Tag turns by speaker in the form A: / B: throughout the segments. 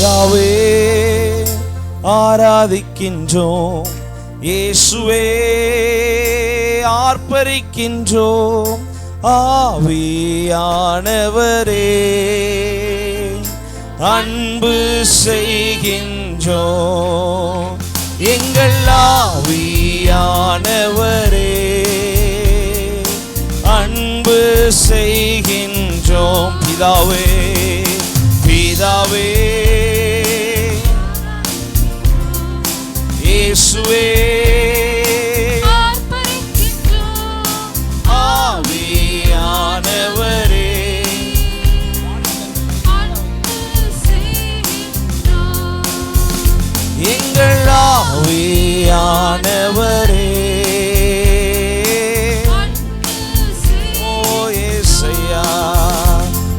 A: பிதாவே ஆராதிக்கின்றோம். இயேசுவே ஆர்ப்பரிக்கின்றோம். ஆவியானவரே அன்பு செய்கின்றோம். எங்கள் ஆவியானவரே அன்பு செய்கின்றோம். பிதாவே பிதாவே இயேசுவே. எங்கள் ஆவியானவரே.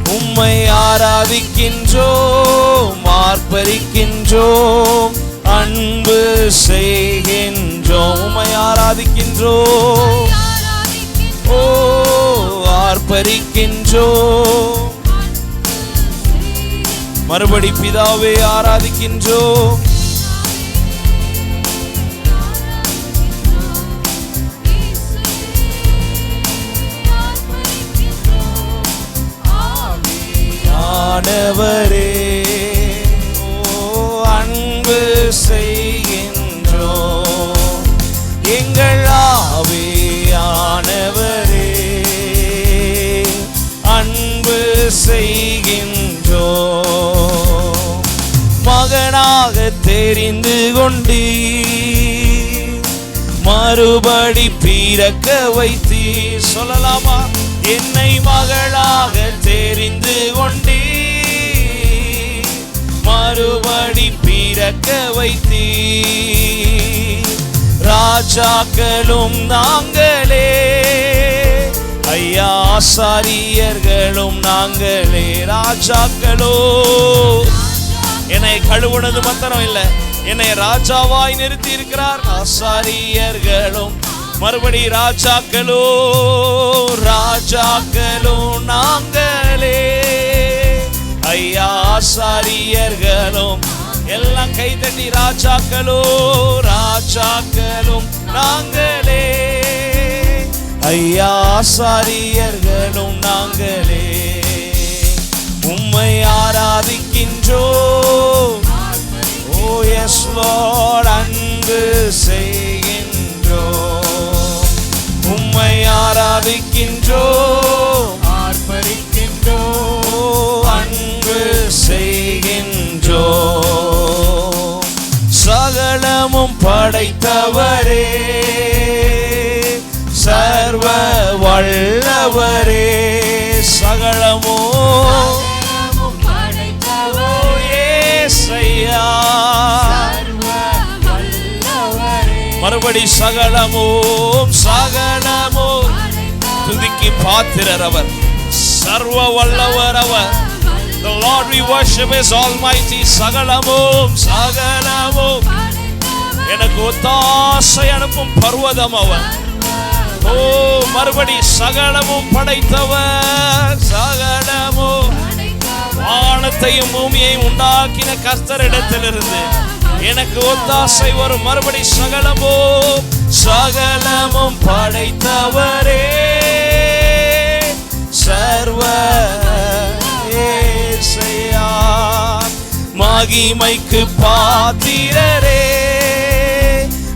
A: உம்மை ஆராதிக்கின்றோம் ஆர்ப்பரிக்கின்றோம் அன்பு செய்கின்றோம் உம்மை ஆராதிக்கின்றோம். ஓ ஆர்ப்பரிக்கின்றோம். மறுபடி பிதாவே ஆராதிக்கின்றோம். ஆனவரே அணிந்து கொண்டீ மறுபடி பிறக்க வைத்தீ சொல்லலாமா? என்னை மகளாக தெரிந்து கொண்டீ மறுபடி பிறக்க வைத்தீ ராஜாக்களும் நாங்களே. ஐயா ஆசாரியர்களும் நாங்களே. ராஜாக்களோ. என்னை கழுவுனது மாத்திரம் இல்லை என்னை ராஜாவாய் நிறுத்தி இருக்கிறார் ஆசாரியர்களும். மறுபடி ராஜாக்களோ ராஜாக்களோ நாங்களே. ஐயா ஆசாரியர்களும் எல்லாம் கைதட்டி ராஜாக்களோ ராஜாக்களும் நாங்களே. ஐயா ஆசாரியர்களும் நாங்களே. உம்மை ஆராதிக்கின்ற படைத்தவரே சர்வ வல்லவரே சகலமோ மறுபடி சகலமும் சகலமோ துதிக்கு பாத்திரர் அவர் சர்வ வல்லவர் அவர். The Lord we worship is almighty. சகலமும் சகலமும் எனக்கு ஒத்தாசை அனுப்பும் பர்வதம் அவன். ஓ மறுபடி சகலமும் படைத்தவர் சகலமோ வானத்தையும் பூமியையும் உண்டாக்கின கஸ்தரிடத்திலிருந்து எனக்கு ஒத்தாசை வரும். மறுபடி சகலமோ சகலமும் படைத்தவரே சர்வ ஏசையா மகிமைக்கு பாத்திரரே.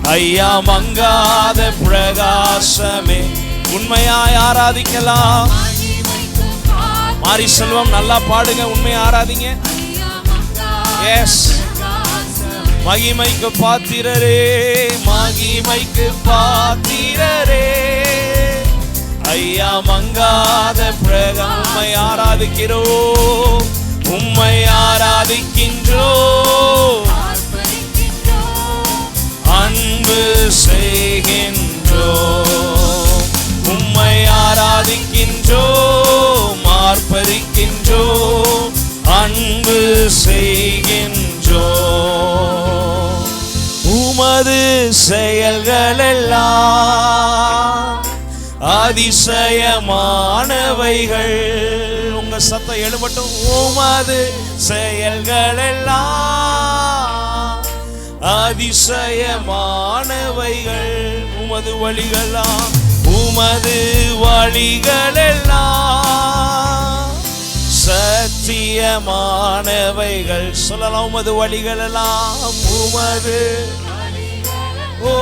A: ஐயா மங்காத பிரகாசமே. உண்மையாய் ஆராதிக்கலாம். மாரி செல்வம் நல்லா பாடுங்க உண்மையை ஆராதிங்க. எஸ் மகிமைக்கு பாத்திரரே மகிமைக்கு பாத்திரரே. ஐயா மங்காத பிரகாமை ஆராதிக்கிறோ ஆராதிக்கிறோம். உம்மை ஆராதிக்கின்றோ அன்பு செய்கின்றோம் உம்மை ஆராதிக்கின்றோம் ஆர்ப்பரிக்கின்றோம் அன்பு செய்கின்றோம் உமது செயல்கள் எல்லாம் அதிசயமானவைகள். உங்க சத்தம் எழுபட்டும் உமது செயல்கள் எல்லாம் அதிசயமானவைகள் உமது வழிகளெல்லாம் உமது வழிகளெல்லாம். சத்தியமானவைகள் சொல்லலாம் உமது வழிகளெல்லாம் உமது ஓ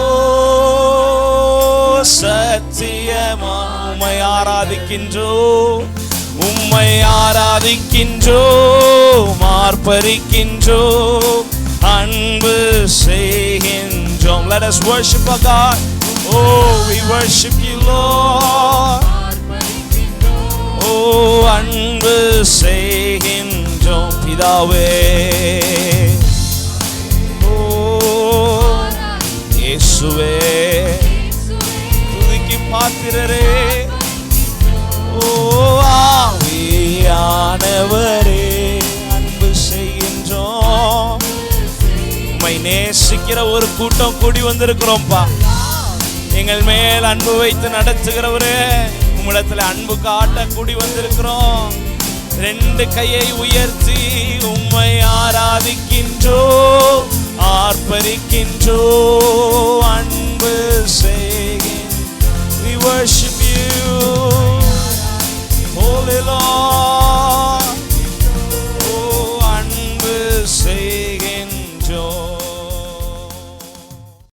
A: சத்தியமா உம்மை ஆராதிக்கின்றோ உம்மை ஆராதிக்கின்றோ மார்பரிக்கின்றோ அன்பு செய்கின்றோம் let us worship our God oh we worship you Lord ஓ அன்பு செய்கின்றோம் பிதாவே ஓ இயேசுவே துதிக்கு பாத்திரரே கூட்டம் கூடி வந்திருக்கிறோம்ப்பா. எங்கள் மேல் அன்பு வைத்து நடத்துகிறவரே உம்மிடத்தில் அன்பு காட்ட கூடி வந்திருக்கிறோம். ரெண்டு கையை உயர்த்தி உம்மை ஆராதிக்கின்றோ ஆர்ப்பரிக்கின்றோ அன்பு செய்